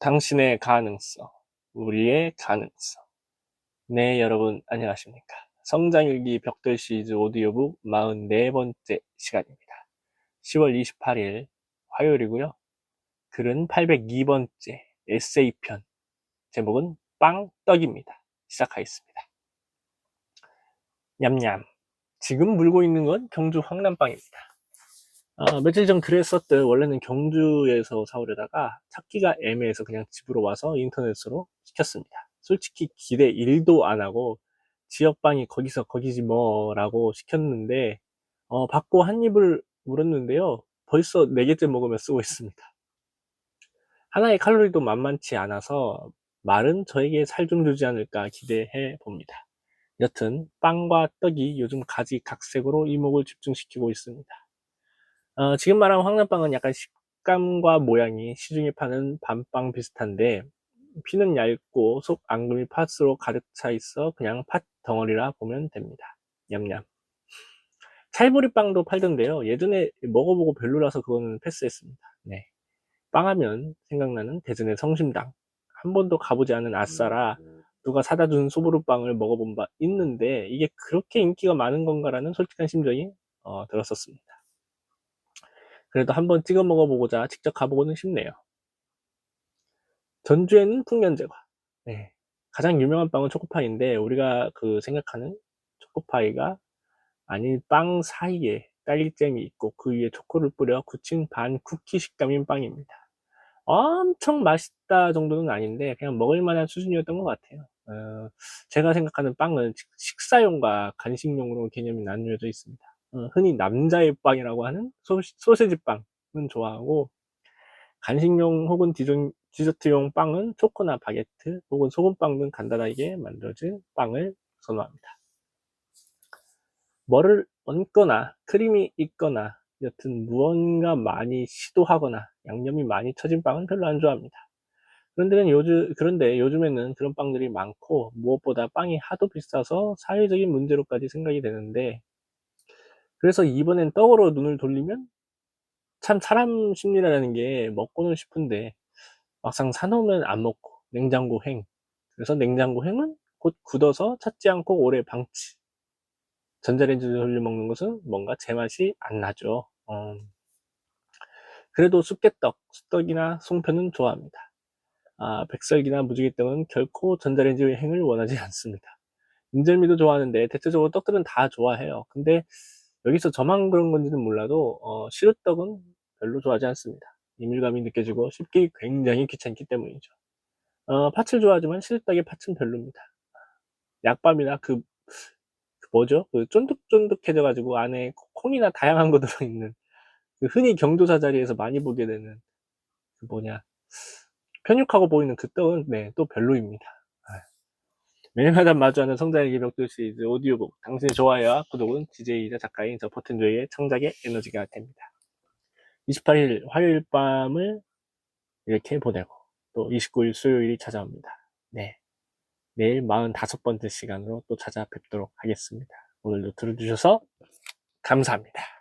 당신의 가능성, 우리의 가능성. 네, 여러분, 안녕하십니까. 성장일기 벽돌 시리즈 오디오북 44번째 시간입니다. 10월 28일 화요일이고요. 글은 802번째 에세이편. 제목은 빵떡입니다. 시작하겠습니다. 냠냠. 지금 물고 있는 건 경주 황남빵입니다. 아, 며칠 전 썼듯 원래는 경주에서 사오려다가 찾기가 애매해서 그냥 집으로 와서 인터넷으로 시켰습니다. 솔직히 기대 1도 안 하고 지역방이 거기서 거기지 뭐라고 시켰는데 어, 받고 한 입을 물었는데요. 벌써 4개째 먹으며 쓰고 있습니다. 하나의 칼로리도 만만치 않아서 말은 저에게 살 좀 주지 않을까 기대해 봅니다. 여튼 빵과 떡이 요즘 가지 각색으로 이목을 집중시키고 있습니다. 어, 지금 말한 황남빵은 약간 식감과 모양이 시중에 파는 밤빵 비슷한데 피는 얇고 속 앙금이 팥으로 가득 차 있어 그냥 팥 덩어리라 보면 됩니다. 냠냠. 찰보리빵도 팔던데요. 예전에 먹어보고 별로라서 그거는 패스했습니다. 네. 빵하면 생각나는 대전의 성심당. 한 번도 가보지 않은 아싸라 누가 사다 준 소보루빵을 먹어본 바 있는데 이게 그렇게 인기가 많은 건가라는 솔직한 심정이 어, 들었었습니다. 그래도 한번 찍어 먹어보고자 직접 가보고는 싶네요. 전주에는 풍년제과. 네. 가장 유명한 빵은 초코파이인데 우리가 그 생각하는 초코파이가 아닌 빵 사이에 딸기잼이 있고 그 위에 초코를 뿌려 굳힌 반 쿠키 식감인 빵입니다. 엄청 맛있다 정도는 아닌데 그냥 먹을 만한 수준이었던 것 같아요. 어, 제가 생각하는 빵은 식사용과 간식용으로 개념이 나뉘어져 있습니다. 어, 흔히 남자의 빵이라고 하는 소, 소세지 빵은 좋아하고 간식용 혹은 디존, 디저트용 빵은 초코나 바게트 혹은 소금빵 등 간단하게 만들어진 빵을 선호합니다. 뭐를 얹거나 크림이 있거나 여튼 무언가 많이 시도하거나 양념이 많이 쳐진 빵은 별로 안 좋아합니다. 그런데 요즘, 그런데 요즘에는 그런 빵들이 많고 무엇보다 빵이 하도 비싸서 사회적인 문제로까지 생각이 되는데 그래서 이번엔 떡으로 눈을 돌리면 참 사람 심리라는 게 먹고는 싶은데 막상 사놓으면 안 먹고 냉장고 행. 그래서 냉장고 행은 곧 굳어서 찾지 않고 오래 방치. 전자레인지에 돌려 먹는 것은 뭔가 제맛이 안 나죠. 어. 그래도 쑥개떡, 쑥떡이나 송편은 좋아합니다. 아, 백설기나 무지개떡은 결코 전자레인지 행을 원하지 않습니다. 인절미도 좋아하는데 대체적으로 떡들은 다 좋아해요. 근데 여기서 저만 그런 건지는 몰라도 어, 시루떡은 별로 좋아하지 않습니다. 이밀감이 느껴지고 쉽게 굉장히 귀찮기 때문이죠. 어, 팥을 좋아하지만 시루떡의 팥은 별로입니다. 약밤이나 그, 그 뭐죠? 그 쫀득쫀득해져 가지고 안에 콩이나 다양한 거 들어있는 그 흔히 경조사 자리에서 많이 보게 되는 그 뭐냐 편육하고 보이는 그 떡은 네, 또 별로입니다. 매일마다 마주하는 성장의 기벽도 시리즈 오디오북 당신의 좋아요와 구독은 DJ이자 작가인 저 포텐조의 창작의 에너지가 됩니다. 28일 화요일 밤을 이렇게 보내고 또 29일 수요일이 찾아옵니다. 네. 내일 45번째 시간으로 또 찾아뵙도록 하겠습니다. 오늘도 들어주셔서 감사합니다.